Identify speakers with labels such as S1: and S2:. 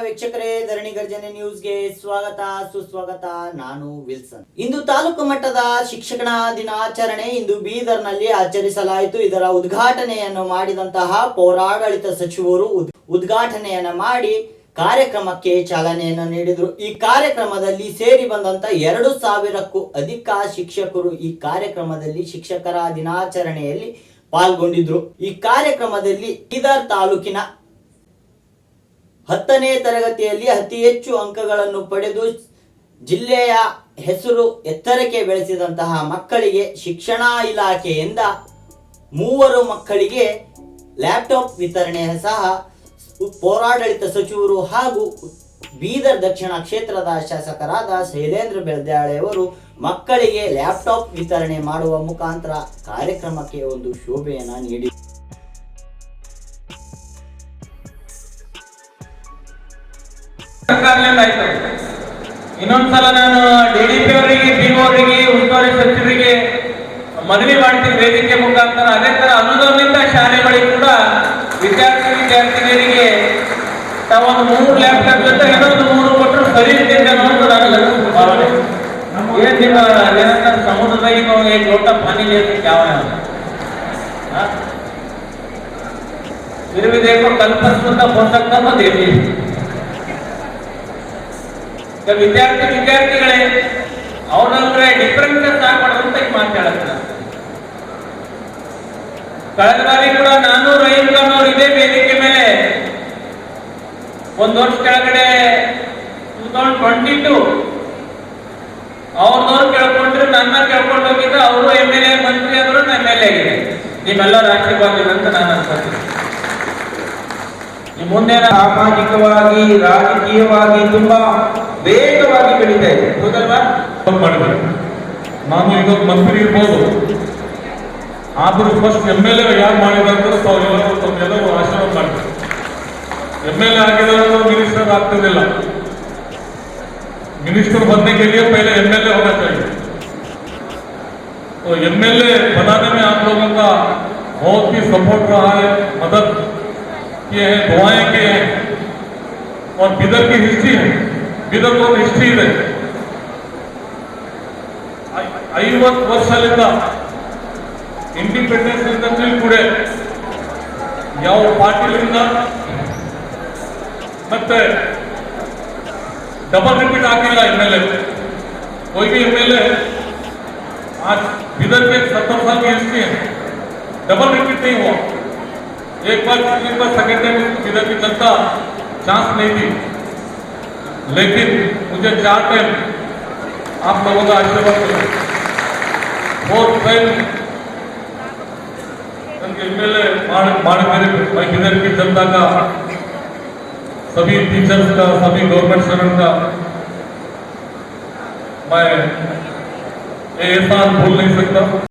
S1: ವೀಕ್ಷಕರೇ ಧರಣಿ ಗರ್ಜನೆ ನ್ಯೂಸ್ಗೆ ಸ್ವಾಗತ, ಸುಸ್ವಾಗತ. ನಾನು ವಿಲ್ಸನ್. ಇಂದು ತಾಲೂಕು ಮಟ್ಟದ ಶಿಕ್ಷಕನ ದಿನಾಚರಣೆ ಇಂದು ಬೀದರ್ನಲ್ಲಿ ಆಚರಿಸಲಾಯಿತು. ಇದರ ಉದ್ಘಾಟನೆಯನ್ನು ಮಾಡಿದಂತಹ ಪೌರಾಡಳಿತ ಸಚಿವರು ಉದ್- ಉದ್ಘಾಟನೆಯನ್ನ ಮಾಡಿ ಕಾರ್ಯಕ್ರಮಕ್ಕೆ ಚಾಲನೆಯನ್ನು ನೀಡಿದರು. ಈ ಕಾರ್ಯಕ್ರಮದಲ್ಲಿ ಸೇರಿ ಬಂದಂತ ಎರಡು ಸಾವಿರಕ್ಕೂ ಅಧಿಕ ಶಿಕ್ಷಕರು ಈ ಕಾರ್ಯಕ್ರಮದಲ್ಲಿ ಶಿಕ್ಷಕರ ದಿನಾಚರಣೆಯಲ್ಲಿ ಪಾಲ್ಗೊಂಡಿದ್ರು. ಈ ಕಾರ್ಯಕ್ರಮದಲ್ಲಿ ಬೀದರ್ ತಾಲೂಕಿನ ಹತ್ತನೇ ತರಗತಿಯಲ್ಲಿ ಅತಿ ಹೆಚ್ಚು ಅಂಕಗಳನ್ನು ಪಡೆದು ಜಿಲ್ಲೆಯ ಹೆಸರು ಎತ್ತರಕ್ಕೆ ಬೆಳೆಸಿದಂತಹ ಮಕ್ಕಳಿಗೆ ಶಿಕ್ಷಣ ಇಲಾಖೆಯಿಂದ ಮೂವರು ಮಕ್ಕಳಿಗೆ ಲ್ಯಾಪ್ಟಾಪ್ ವಿತರಣೆ ಸಹ ಪೌರಾಡಳಿತ ಸಚಿವರು ಹಾಗೂ ಬೀದರ್ ದಕ್ಷಿಣ ಕ್ಷೇತ್ರದ ಶಾಸಕರಾದ ಶೈಲೇಂದ್ರ ಬೆಳ್ದಾಳೆಯವರು ಮಕ್ಕಳಿಗೆ ಲ್ಯಾಪ್ಟಾಪ್ ವಿತರಣೆ ಮಾಡುವ ಮುಖಾಂತರ ಕಾರ್ಯಕ್ರಮಕ್ಕೆ ಒಂದು ಶೋಭೆಯನ್ನು ನೀಡಿ
S2: ಆಯ್ತು ಇನ್ನೊಂದ್ಸಲ ನಾನು ಡಿ ಡಿ ಪಿ ಅವರಿಗೆ ಪಿ ಅವರಿಗೆ, ಉಸ್ತುವಾರಿ ಸಚಿವರಿಗೆ ಮನವಿ ಮಾಡ್ತೀನಿ ವೇದಿಕೆ ಮುಖಾಂತರ. ಅದೇ ತರ ಅನುದಾನದಿಂದ ಶಾಲೆಗಳಿಗೆ ಕೂಡ ವಿದ್ಯಾರ್ಥಿ ವಿದ್ಯಾರ್ಥಿನಿಯರಿಗೆ ತಾವೊಂದು ಮೂರು ಲ್ಯಾಪ್ಟಾಪ್ ಜೊತೆ ಇನ್ನೊಂದು ಮೂರು ಕೊಟ್ಟರು ಸರಿ ಇದೆ ಭಾವನೆ ಏನ್ ನಿಮ್ಮ ಸಮುದ್ರದಾಗ ನಾವು ಏನ್ ಯಾವ ನಿರ್ವಿದೇಕ ಕಲ್ಪರಿಸುವಂತ ಪುಸ್ತಕ ಬಂದೇವಿ ಈಗ ವಿದ್ಯಾರ್ಥಿ, ವಿದ್ಯಾರ್ಥಿಗಳೇ, ಅವನಂದ್ರೆ ಡಿಫ್ರೆನ್ಸ್ ಆಗ್ಬಾರ್ದು ಅಂತ ಈಗ ಮಾತಾಡುತ್ತೆ ಕಳೆದ ಬಾರಿ ಕೂಡ ನಾನು ಐವತ್ತು ಅನ್ನೋರು ಇದೇ ವೇದಿಕೆ ಮೇಲೆ ಒಂದು ವರ್ಷ ಕೆಳಗಡೆ ಟೂ ತೌಸಂಡ್ ಟ್ವೆಂಟಿ ಟು ಅವ್ರದವ್ರು ಕೇಳ್ಕೊಂಡ್ರು, ನನ್ನ ಕೇಳ್ಕೊಂಡು ಹೋಗಿದ್ದು ಅವರು ಎಂ ಎಲ್ ಎ ಮಂತ್ರಿ ಆದ್ರು ನಾನು ಎಲ್ ಎ ಆಗಿದೆ ನಿಮ್ಮೆಲ್ಲ ಆಶೀರ್ವಾದ ಅಂತ ನಾನು ಅನ್ಕೋತೀನಿ ಮುಂದೆ ಸಾಮಾಜಿಕವಾಗಿ, ರಾಜಕೀಯವಾಗಿ ತುಂಬಾ ವೇಗವಾಗಿ ಬೆಳೀತಾ ಇದೆ ಹೌದಲ್ವಾ
S3: ಮಾಡಿದ್ದಾರೆ ನಾನು ಈಗ ಮಂತ್ರಿ ಇರ್ಬೋದು ಆದ್ರೂ ಫಸ್ಟ್ ಎಮ್ ಎಲ್ ಎ ಯಾರು ಮಾಡಿದ್ದಾರೆ ತಾವೆಲ್ಲರೂ ತಮ್ಮೆಲ್ಲರೂ ಆಶೀರ್ವಾದ ಮಾಡ್ತಾರೆ ಎಮ್ ಎಲ್ ಎ ಆಗಿರೋದು ಮಿನಿಸ್ಟರ್ ಆಗ್ತಿರ್ಲಿಲ್ಲ मिनिस्टर बनने के लिए पहले एमएलए होना चाहिए तो एमएलए बनाने में आप लोगों का बहुत ही सपोर्ट रहा है मदद किए हैं दुआएं किए हैं और बिदर की हिस्ट्री है बिदर ಒಂದು ಹಿಸ್ಟ್ರಿ ಇದೆ ಐ- ಐವತ್ತು ವರ್ಷದಿಂದ ಇಂಡಿಪೆಂಡೆನ್ಸ್ ಇಂದ ಕೂಡ ಯಾವ ಪಾರ್ಟಿಲಿಂದ ಮತ್ತೆ डबल रिपीट आकेगा एमएलए कोई भी एमएलए आज इधर के सत्तर साल की हिस्ट्री है डबल रिपीट नहीं हुआ एक बार एक बार सेकेंड टाइम इधर की जनता चांस नहीं दी लेकिन मुझे चार टाइम आप लोगों का आशीर्वाद एल ए मेरे इधर की जनता का, सभी टीचर्स का, सभी गवर्नमेंट स्टूडेंट का। मैं ये भूल नहीं सकता।